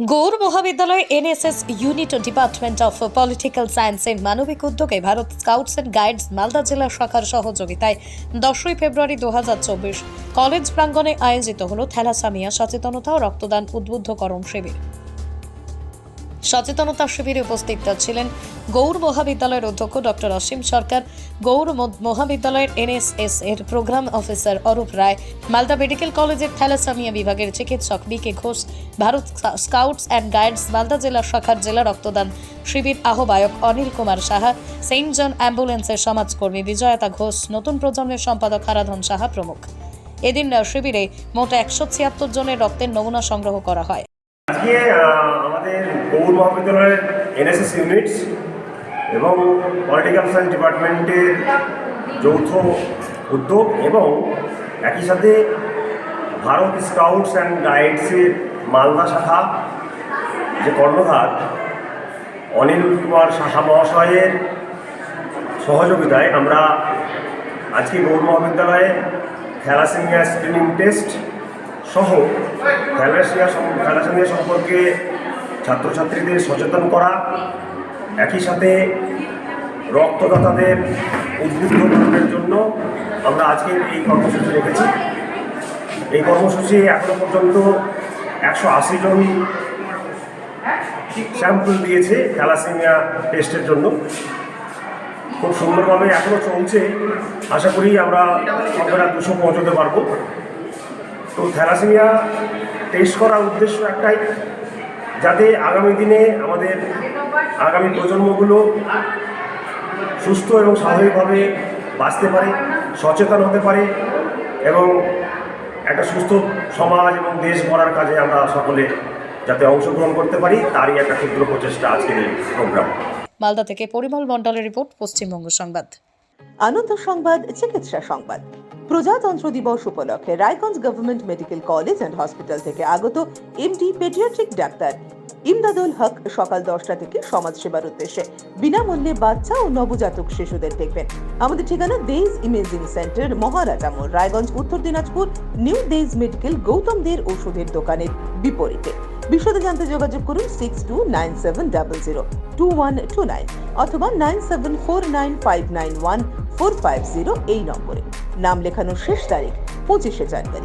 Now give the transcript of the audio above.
Gour Mahavidyalaya NSS unit department of political science সায়েন্সের মানবিক উদ্যোগে Bharat scouts and guides Malda জেলা শাখার সহযোগিতায় দশই ফেব্রুয়ারি দু হাজার চব্বিশ কলেজ প্রাঙ্গণে আয়োজিত হল থ্যালাসামিয়া সচেতনতা ও রক্তদান উদ্বুদ্ধকরণ শিবির। সচেতনতা শিবিরে উপস্থিত ছিলেন গৌড় মহাবিদ্যালয়ের অধ্যক্ষ ডক্টর অসীম সরকার ম- মহাবিদ্যালয়ের এনএসএস এর programme officer Arup Roy, Malda medical কলেজের থ্যালাসামিয়া বিভাগের চিকিৎসক B K Ghosh, Bharat scouts and guides Malda জেলা শাখার জেলা রক্তদান শিবির আহ্বায়ক অনিল কুমার সাহা, সেন্ট জন অ্যাম্বুলেন্সের সমাজকর্মী বিজয়তা ঘোষ, নতুন প্রজন্মের সম্পাদক হারাধন সাহা প্রমুখ। এদিন শিবিরে মোট একশো ছিয়াত্তর জনের রক্তের নমুনা সংগ্রহ করা হয়। আজকে আমাদের গৌর মহাবিদ্যালয়ের এনএসএস ইউনিটস এবং পলিটিক্যাল সায়েন্স ডিপার্টমেন্টের যৌথ উদ্যোগ এবং একই সাথে ভারত স্কাউটস অ্যান্ড গাইডসের মালদা শাখা যে কর্ণধার অনিল কুমার সাহা মহাশয়ের সহযোগিতায় আমরা আজকে গৌর মহাবিদ্যালয়ে থ্যালাসেমিয়া স্ক্রিনিং টেস্ট সহ থ্যালাসিয়া সম- থ্যালাসেমিয়া সম্পর্কে ছাত্রছাত্রীদের সচেতন করা, একই সাথে রক্তদাতাদের উদ্বুদ্ধকরণের জন্য আমরা আজকে এই কর্মসূচি রেখেছি। এই কর্মসূচি এখনও পর্যন্ত একশো আশি জন স্যাম্পল দিয়েছে থ্যালাসেমিয়া টেস্টের জন্য। খুব সুন্দরভাবে এখনও চলছে। আশা করি আমরা আমরা দুশো পৌঁছতে পারব। তো থ্যালাসেমিয়া টেস্ট করার উদ্দেশ্য একটাই যাতে আগামী দিনে আমাদের আগামী প্রজন্মগুলো সুস্থ এবং স্বাভাবিকভাবে বাঁচতে পারে সচেতন হতে পারে এবং একটা সুস্থ সমাজ এবং দেশ গড়ার কাজে আমরা সকলে যাতে অংশগ্রহণ করতে পারি তারই একটা ক্ষুদ্র প্রচেষ্টা আজকের এই প্রোগ্রাম। মালদা থেকে পরিমল মণ্ডলের রিপোর্ট পশ্চিমবঙ্গ সংবাদ। আনন্দ সংবাদ চিকিৎসা সংবাদ। প্রজাতন্ত্র দিবস উপলক্ষে Raiganj government medical college and hospital থেকে আগত MD paediatric doctor Imdadul Haque সকাল দশটা থেকে সমাজ সেবার উদ্দেশ্যে। বিনামূল্যে বাচ্চা ও নবজাতক শিশুদের দেখবেন। আমাদের ঠিকানা দেইজ ইমেজিং সেন্টার মহারাজা মোড় Raiganj, Uttar Dinajpur new days medical Goutam দের ওষুধের দোকানের বিপরীতে। বিশদে জানতে যোগাযোগ করুন six two nine seven double zero two one two nine অথবা nine seven four nine five nine one four five zero এই নম্বরে। নাম লেখানোর শেষ তারিখ, পঁচিশে জানুয়ারি।